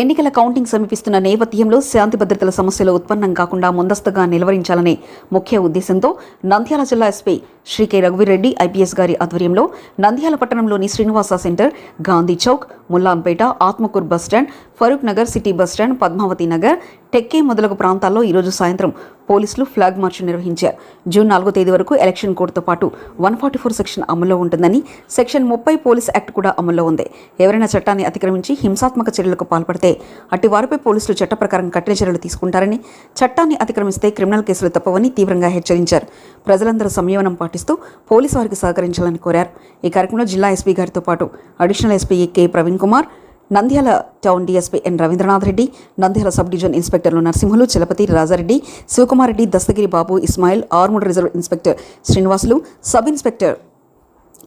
ఎన్నికల కౌంటింగ్ సమీపిస్తున్న నేపథ్యంలో శాంతి భద్రతల సమస్యలు ఉత్పన్నం కాకుండా ముందస్తుగా నిలవరించాలనే ముఖ్య ఉద్దేశంతో నంద్యాల జిల్లా SP Shri K Raghuveereddy IPS గారి ఆధ్వర్యంలో నంద్యాల పట్టణంలోని Srinivasa centre Gandhi Chowk Mullampet Atmakur bus stand Farooq Nagar city bus stand Padmavathi Nagar Tekke మొదలగు ప్రాంతాల్లో ఈరోజు సాయంత్రం పోలీసులు ఫ్లాగ్ మార్చ్ నిర్వహించారు. జూన్ నాలుగో తేదీ వరకు ఎలక్షన్ కోడ్తో పాటు వన్ ఫార్టీ ఫోర్ సెక్షన్ అమల్లో ఉంటుందని సెక్షన్ ముప్పై పోలీస్ యాక్ట్ కూడా అమల్లో ఉంది. ఎవరైనా చట్టాన్ని అతిక్రమించి హింసాత్మక చర్యలకు పాల్పడితే అట్టి వారిపై పోలీసులు చట్ట ప్రకారం కఠిన చర్యలు తీసుకుంటారని చట్టాన్ని అతిక్రమిస్తే క్రిమినల్ కేసులు తప్పవని తీవ్రంగా హెచ్చరించారు. ప్రజలందరూ సంయమనం పాటిస్తూ పోలీసు వారికి సహకరించాలని కోరారు. ఈ కార్యక్రమంలో జిల్లా ఎస్పీ గారితో పాటు additional SP K Praveen Kumar Nandyal town DSP N Ravindranath Reddy Nandyal sub division ఇన్స్పెక్టర్లు Narasimhulu Chalapathi Rajareddy Sivakumar Reddy Dastagiri Babu Ismail armed reserve inspector Srinivasulu sub inspector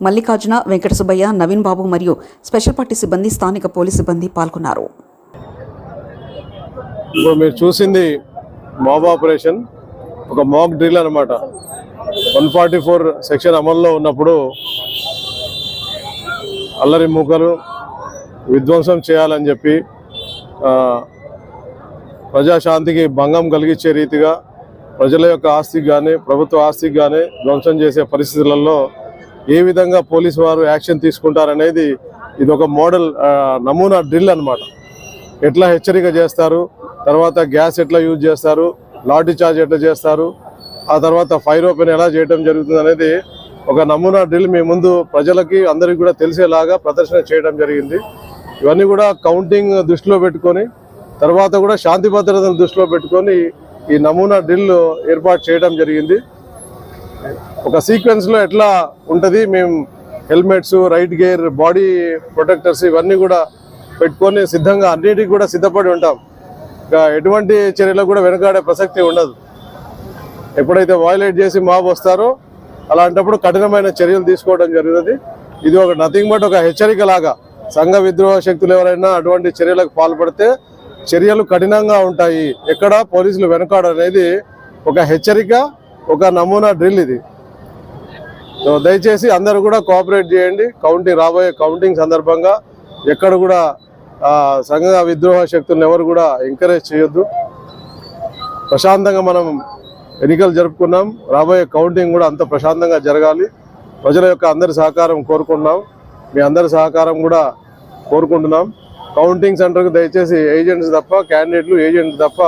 Mallikarjuna Venkata Subbaiah Naveen Babu మరియు special party సిబ్బంది స్థానిక police సిబ్బంది పాల్గొన్నారు. ఇప్పుడు మీరు చూసింది mob operation ఒక mock drill అనమాట వన్ ఫార్టీ ఫోర్ సెక్షన్ అమల్లో ఉన్నప్పుడు అల్లరి మూకలు విధ్వంసం చేయాలని చెప్పి ప్రజాశాంతికి భంగం కలిగించే రీతిగా ప్రజల యొక్క ఆస్తికి కానీ ప్రభుత్వ ఆస్తికి కానీ ధ్వంసం చేసే పరిస్థితులలో ఏ విధంగా పోలీసు వారు యాక్షన్ తీసుకుంటారనేది ఇది ఒక మోడల్ నమూనా డ్రిల్ అనమాట ఎట్లా హెచ్చరిక చేస్తారు? తర్వాత గ్యాస్ ఎట్లా యూజ్ చేస్తారు లాఠీ చార్జ్ ఎట్లా చేస్తారు ఆ తర్వాత ఫైర్ ఓపెన్ ఎలా చేయడం జరుగుతుంది అనేది ఒక నమూనా డ్రిల్ మీ ముందు ప్రజలకి అందరికీ కూడా తెలిసేలాగా ప్రదర్శన చేయడం జరిగింది. ఇవన్నీ కూడా కౌంటింగ్ దృష్టిలో పెట్టుకొని తర్వాత కూడా శాంతి భద్రతను దృష్టిలో పెట్టుకొని ఈ నమూనా డ్రిల్ ఏర్పాటు చేయడం జరిగింది. ఒక సీక్వెన్స్లో ఎట్లా ఉంటుంది మేము helmets right gear body protectors ఇవన్నీ కూడా పెట్టుకొని సిద్ధంగా అన్నిటికీ కూడా సిద్ధపడి ఉంటాం. ఎటువంటి చర్యలకు కూడా వెనకాడే ప్రసక్తి ఉండదు. ఎప్పుడైతే వాయిలేట్ చేసి మాబ్ వస్తారో అలాంటప్పుడు కఠినమైన చర్యలు తీసుకోవడం జరుగుతుంది. ఇది ఒక నథింగ్ బట్ ఒక హెచ్చరిక లాగా సంఘ విద్రోహ శక్తులు ఎవరైనా అటువంటి చర్యలకు పాల్పడితే చర్యలు కఠినంగా ఉంటాయి. ఎక్కడ పోలీసులు వెనుకాడనేది అనేది ఒక హెచ్చరిక ఒక నమూనా డ్రిల్ ఇది. సో దయచేసి అందరూ కూడా కోఆపరేట్ చేయండి. కౌంటింగ్ రాబోయే కౌంటింగ్ సందర్భంగా ఎక్కడ కూడా సంఘ విద్రోహ శక్తులను ఎవరు కూడా ఎంకరేజ్ చేయొద్దు. ప్రశాంతంగా మనం ఎన్నికలు జరుపుకున్నాం. రాబోయే కౌంటింగ్ కూడా అంత ప్రశాంతంగా జరగాలి. ప్రజల యొక్క అందరి సహకారం కోరుకుంటున్నాం. మీ అందరి సహకారం కూడా కోరుకుంటున్నాం. కౌంటింగ్ సెంటర్కి దయచేసి ఏజెంట్స్ తప్ప క్యాండిడేట్లు ఏజెంట్స్ తప్ప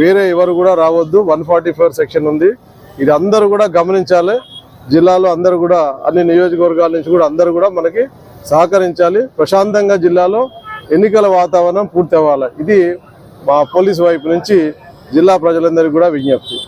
వేరే ఎవరు కూడా రావద్దు. వన్ ఫార్టీ సెక్షన్ ఉంది. ఇది అందరూ కూడా గమనించాలి. జిల్లాలో అందరూ కూడా అన్ని నియోజకవర్గాల నుంచి కూడా అందరూ కూడా మనకి సహకరించాలి. ప్రశాంతంగా జిల్లాలో ఎన్నికల వాతావరణం పూర్తి అవ్వాలి ఇది మా పోలీసు వైపు నుంచి జిల్లా ప్రజలందరికీ కూడా విజ్ఞప్తి.